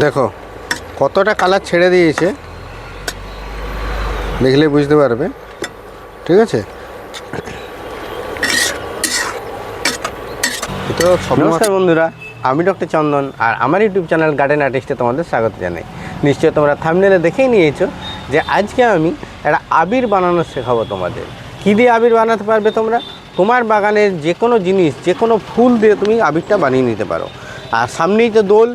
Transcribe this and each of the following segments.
দেখো, কতটা কালার ছেড়ে দিয়েছে, দেখলে বুঝতে পারবে, ঠিক আছে? নমস্কার বন্ধুরা, আমি ডক্টর চন্দন, আর আমার ইউটিউব চ্যানেল গার্ডেন আর্টিস্টে তোমাদের স্বাগত জানাই। নিশ্চয়ই তোমরা থামনেলে দেখেই নিয়েছো যে আজকে আমি একটা আবির বানানো শেখাবো তোমাদের। কী দিয়ে আবির বানাতে পারবে তোমরা? তোমার বাগানের যে কোনো জিনিস যে কোনো ফুল দিয়ে তুমি আবিরটা বানিয়ে নিতে পারো। আর সামনেই তো দোল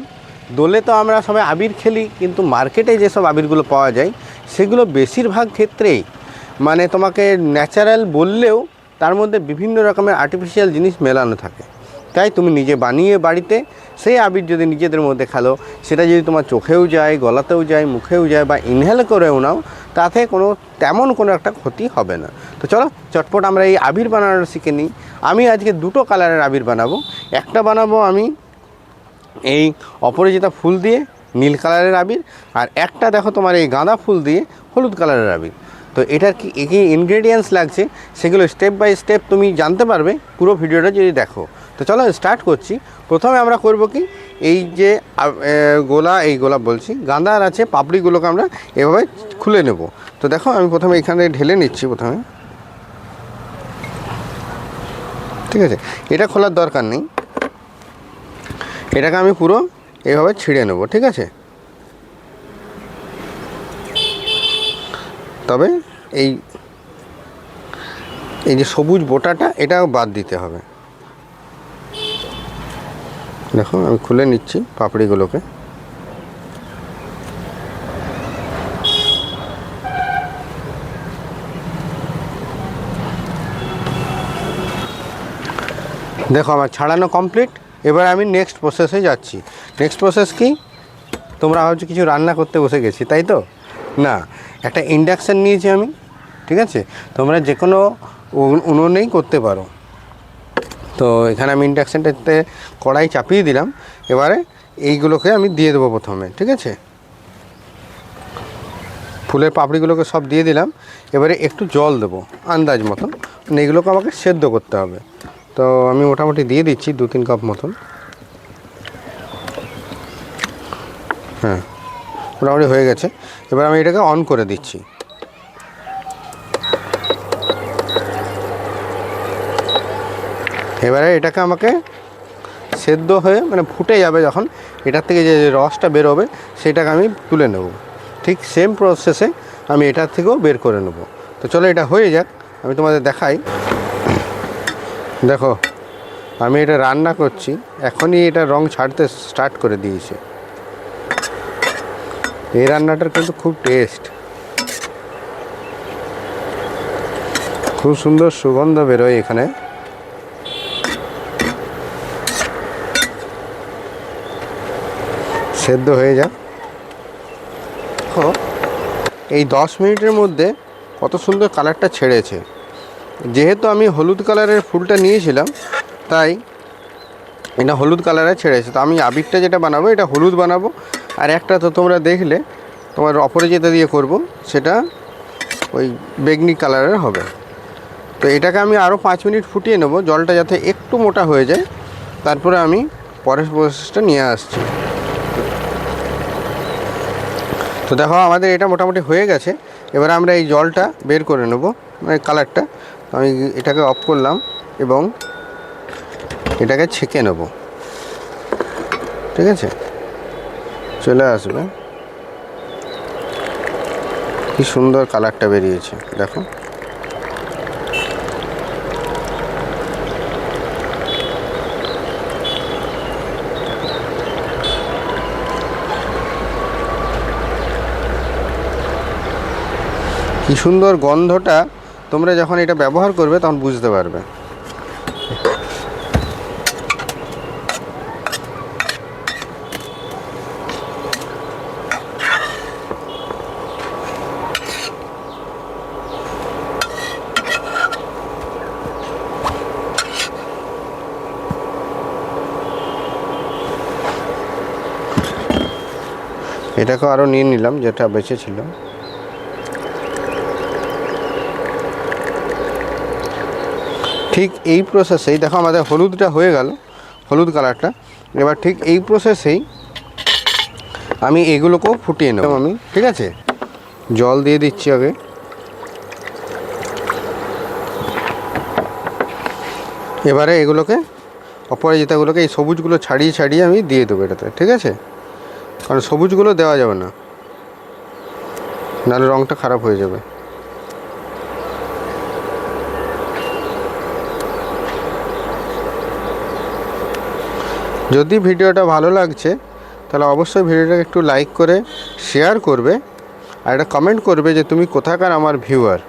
দোলে তো আমরা সবাই আবির খেলি, কিন্তু মার্কেটে যেসব আবিরগুলো পাওয়া যায়, সেগুলো বেশিরভাগ ক্ষেত্রেই মানে তোমাকে ন্যাচারাল বললেও তার মধ্যে বিভিন্ন রকমের আর্টিফিশিয়াল জিনিস মেলানো থাকে। তাই তুমি নিজে বানিয়ে বাড়িতে সেই আবির যদি নিজেদের মধ্যে খেলো, সেটা যদি তোমার চোখেও যায়, গলাতেও যায়, মুখেও যায় বা ইনহেল করেও নাও, তাতে কোনো তেমন কোনো একটা ক্ষতি হবে না। তো চলো, চটপট আমরা এই আবির বানানো শিখে নিই। আমি আজকে দুটো কালারের আবির বানাবো। একটা বানাবো আমি এই অপরাজিতা ফুল দিয়ে নীল কালারের আবির, আর একটা দেখো তোমার এই গাঁদা ফুল দিয়ে হলুদ কালারের আবির। তো এটার কি কী ইনগ্রেডিয়েন্টস লাগছে? সেগুলো স্টেপ বাই স্টেপ তুমি জানতে পারবে, পুরো ভিডিওটা যদি দেখো। তো চলো স্টার্ট করছি। প্রথমে আমরা করব কি? এই যে গোলা, এই গোলাপ বলছি, গাঁদার আছে, পাপড়িগুলোকে আমরা এভাবে খুলে নেব। তো দেখো, আমি প্রথমে এখানে ঢেলে নিচ্ছি প্রথমে। ঠিক আছে? এটা খোলার দরকার নেই। এটাকে আমি পুরো এভাবে ছিঁড়ে নেব, ঠিক আছে? তবে এই এই যে সবুজ বোটাটা, এটাও বাদ দিতে হবে। দেখো, আমি খুলে নিচ্ছি পাপড়িগুলোকে। দেখো, আমার ছাড়ানো কমপ্লিট। এবার আমি নেক্সট প্রসেসে যাচ্ছি। নেক্সট প্রসেস কি? তোমরা ভাবছ কিছু রান্না করতে বসে গেছি, তাই তো? না, একটা ইন্ডাকশান নিয়েছি আমি, ঠিক আছে? তোমরা যে কোনো উন- উনুনেই করতে পারো। তো এখানে আমি ইন্ডাকশানটাতে কড়াই চাপিয়ে দিলাম, এবারে এইগুলোকে আমি দিয়ে দেবো প্রথমে, ঠিক আছে? ফুলের পাপড়িগুলোকে সব দিয়ে দিলাম, এবারে একটু জল দেবো, আন্দাজ মতন। মানে এগুলোকে আমাকে সেদ্ধ করতে হবে। তো আমি মোটামুটি দিয়ে দিচ্ছি দু তিন কাপ মতন। হ্যাঁ মোটামুটি হয়ে গেছে। এবার আমি এটাকে অন করে দিচ্ছি। এবারে এটাকে আমাকে সেদ্ধ হয়ে মানে ফুটে যাবে যখন, এটার থেকে যে রসটা বেরোবে, সেটাকে আমি তুলে নেব। ঠিক সেম প্রসেসে আমি এটার থেকেও বের করে নেব। তো চলো এটা হয়ে যাক, আমি তোমাদের দেখাই। দেখো, আমি এটা রান্না করছি, এখনই এটা রং ছাড়তে স্টার্ট করে দিয়েছে। এই রান্নাটার কিন্তু খুব টেস্ট খুব সুন্দর সুগন্ধ বেরোয় এখানে। সেদ্ধ হয়ে যাক। এই দশ মিনিটের মধ্যে কত সুন্দর কালারটা ছেড়েছে। যেহেতু আমি হলুদ কালারের ফুলটা নিয়েছিলাম, তাই এটা হলুদ কালারে ছেড়েছে তো আমি আবিরটা যেটা বানাবো, এটা হলুদ বানাবো। আর একটা তো তোমরা দেখলে, তোমার অপরাজিতা দিয়ে করব, সেটা ওই বেগনি কালারের হবে। তো এটাকে আমি আরও পাঁচ মিনিট ফুটিয়ে নেব, জলটা যাতে একটু মোটা হয়ে যায়। তারপরে আমি পরের প্রসেসটা নিয়ে আসছি। তো দেখো, আমাদের এটা মোটামুটি হয়ে গেছে। এবার আমরা এই জলটা বের করে নেব মানে কালারটা আমি এটাকে অফ করলাম এবং এটাকে ছেঁকে নেব। ঠিক আছে? চলে আসবে। কি সুন্দর কালারটা বেরিয়েছে, দেখো। কি সুন্দর গন্ধটা তোমরা যখন এটা ব্যবহার করবে, তখন বুঝতে পারবে। এটাকে আরও নিয়ে নিলাম, যেটা বেঁচে ছিল। ঠিক এই প্রসেসেই দেখো আমাদের হলুদটা হয়ে গেল, হলুদ কালারটা এবার ঠিক এই প্রসেসেই আমি এগুলোকেও ফুটিয়ে নেব আমি, ঠিক আছে? জল দিয়ে দিচ্ছি আগে। এবারে এগুলোকে, অপরাজিতাগুলোকে এই সবুজগুলো ছাড়িয়ে ছাড়িয়ে আমি দিয়ে দেবো এটাতে, ঠিক আছে? কারণ সবুজগুলো দেওয়া যাবে না। নাহলে রঙটা খারাপ হয়ে যাবে। যদি ভিডিওটা ভালো লাগছে, তাহলে অবশ্যই ভিডিওটাকে একটু লাইক করে শেয়ার করবে আর একটা কমেন্ট করবে যে তুমি কোথাকার আমার ভিউয়ার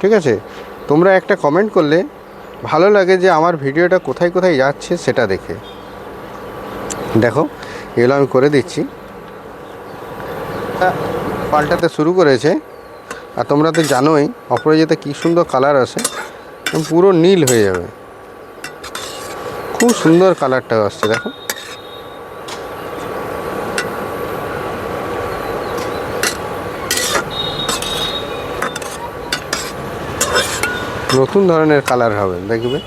ঠিক আছে? তোমরা একটা কমেন্ট করলে ভালো লাগে যে আমার ভিডিওটা কোথায় কোথায় যাচ্ছে সেটা দেখে। দেখো, এগুলো আমি করে দিচ্ছি। পাল্টাতে শুরু করেছে। আর তোমরা তো জানোই, অপরাজিতা কী সুন্দর কালার আসে পুরো নীল হয়ে যাবে। খুব সুন্দর কালারটা আসছে, দেখো। নতুন ধরনের কালার হবে, দেখবে।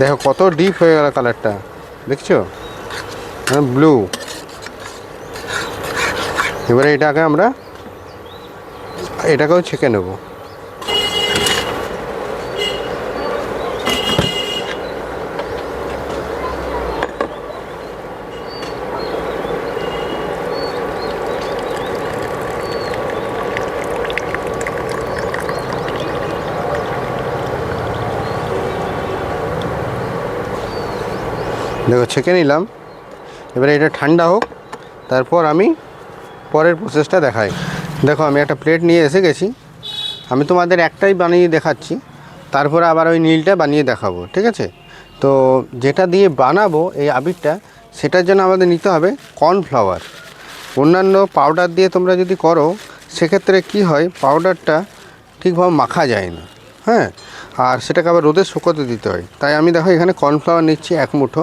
দেখো কত ডিপ হয়ে গেল কালারটা, দেখছ? হ্যাঁ ব্লু এবারে এটাকে আমরা, এটাকেও ছেঁকে নেব। দেখো, ছেঁকে নিলাম। এবারে এটা ঠান্ডা হোক, তারপর আমি পরের প্রসেসটা দেখাই। দেখো, আমি একটা প্লেট নিয়ে এসে গেছি। আমি তোমাদের একটাই বানিয়ে দেখাচ্ছি। তারপরে আবার ওই নীলটা বানিয়ে দেখাবো, ঠিক আছে? তো যেটা দিয়ে বানাবো এই আবিরটা সেটার জন্য আমাদের নিতে হবে কর্নফ্লাওয়ার অন্যান্য পাউডার দিয়ে তোমরা যদি করো, সেক্ষেত্রে কি হয় পাউডারটা ঠিকভাবে মাখা যায় না হ্যাঁ? আর সেটাকে আবার রোদে শুকোতে দিতে হয়। তাই আমি দেখো, এখানে কর্নফ্লাওয়ার নিচ্ছি এক মুঠো।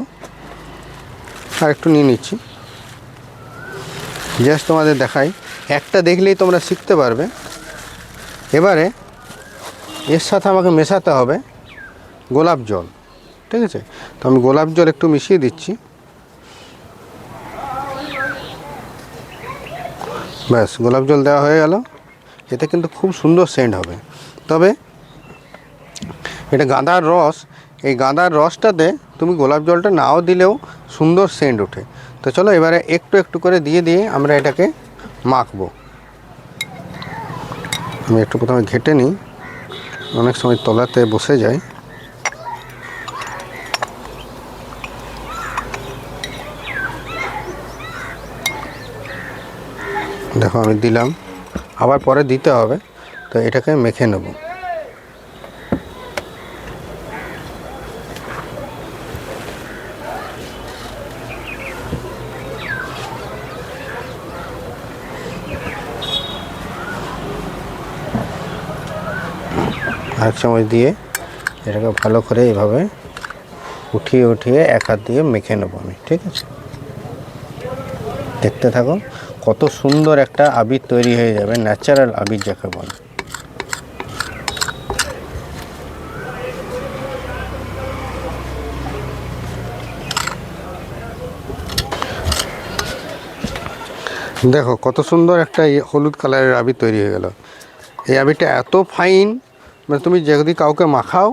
আর একটু নিয়ে নিচ্ছি। জাস্ট তোমাদের দেখাই। একটা দেখলেই তোমরা শিখতে পারবে। এবারে এর সাথে আমাকে মেশাতে হবে গোলাপ জল। ঠিক আছে? তো আমি গোলাপ জল একটু মিশিয়ে দিচ্ছি। ব্যাস, গোলাপ জল দেওয়া হয়ে গেল। এতে কিন্তু খুব সুন্দর সেন্ট হবে। তবে এটা গাঁদার রস এই গাঁদার রসটাতে তুমি গোলাপ জলটা নাও দিলেও সুন্দর সেন্ট ওঠে। তো চলো এবারে একটু একটু করে দিয়ে দিয়ে আমরা এটাকে মাখবো। আমি একটু প্রথমে ঘেটে নিই। অনেক সময় তলাতে বসে যায় দেখো আমি দিলাম। আবার পরে দিতে হবে। তো এটাকে মেখে নেব। এক চামচ দিয়ে এটাকে ভালো করে এভাবে উঠিয়ে উঠিয়ে এক হাত দিয়ে মেখে নেব আমি, ঠিক আছে? দেখতে থাকো, কত সুন্দর একটা আবির তৈরি হয়ে যাবে ন্যাচারাল আবির যাকে বলে। দেখো, কত সুন্দর একটা হলুদ কালারের আবির তৈরি হয়ে গেল। এই আবিরটা এত ফাইন মানে তুমি যদি কাউকে মাখাও,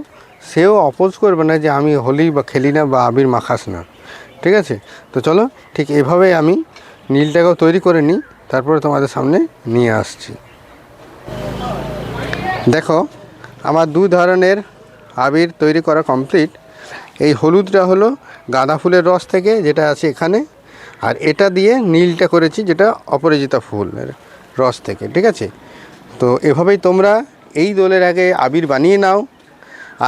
সেও অপোজ করবে না যে আমি হোলি বা খেলি না বা আবির মাখাস না। ঠিক আছে? তো চলো, ঠিক এভাবেই আমি নীলটাকেও তৈরি করে নিই, তারপরে তোমাদের সামনে নিয়ে আসছি। দেখো, আমার দু ধরনের আবির তৈরি করা কমপ্লিট এই হলুদটা হলো গাঁদা ফুলের রস থেকে, যেটা আছে এখানে, আর এটা দিয়ে নীলটা করেছি যেটা অপরাজিতা ফুলের রস থেকে, ঠিক আছে? তো এভাবেই তোমরা এই দোলের আগে আবির বানিয়ে নাও।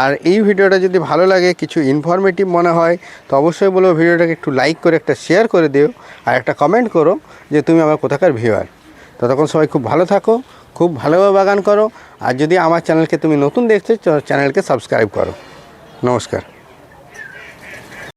আর এই ভিডিওটা যদি ভালো লাগে, কিছু ইনফরমেটিভ মনে হয়, তো অবশ্যই বলব ভিডিওটাকে একটু লাইক করে, একটা শেয়ার করে দিও, আর একটা কমেন্ট করো যে তুমি আমার কোথাকার ভিউয়ার ততক্ষণ সবাই খুব ভালো থাকো, খুব ভালোভাবে বাগান করো, আর যদি আমার চ্যানেলকে তুমি নতুন দেখছ চ্যানেলকে সাবস্ক্রাইব করো। নমস্কার।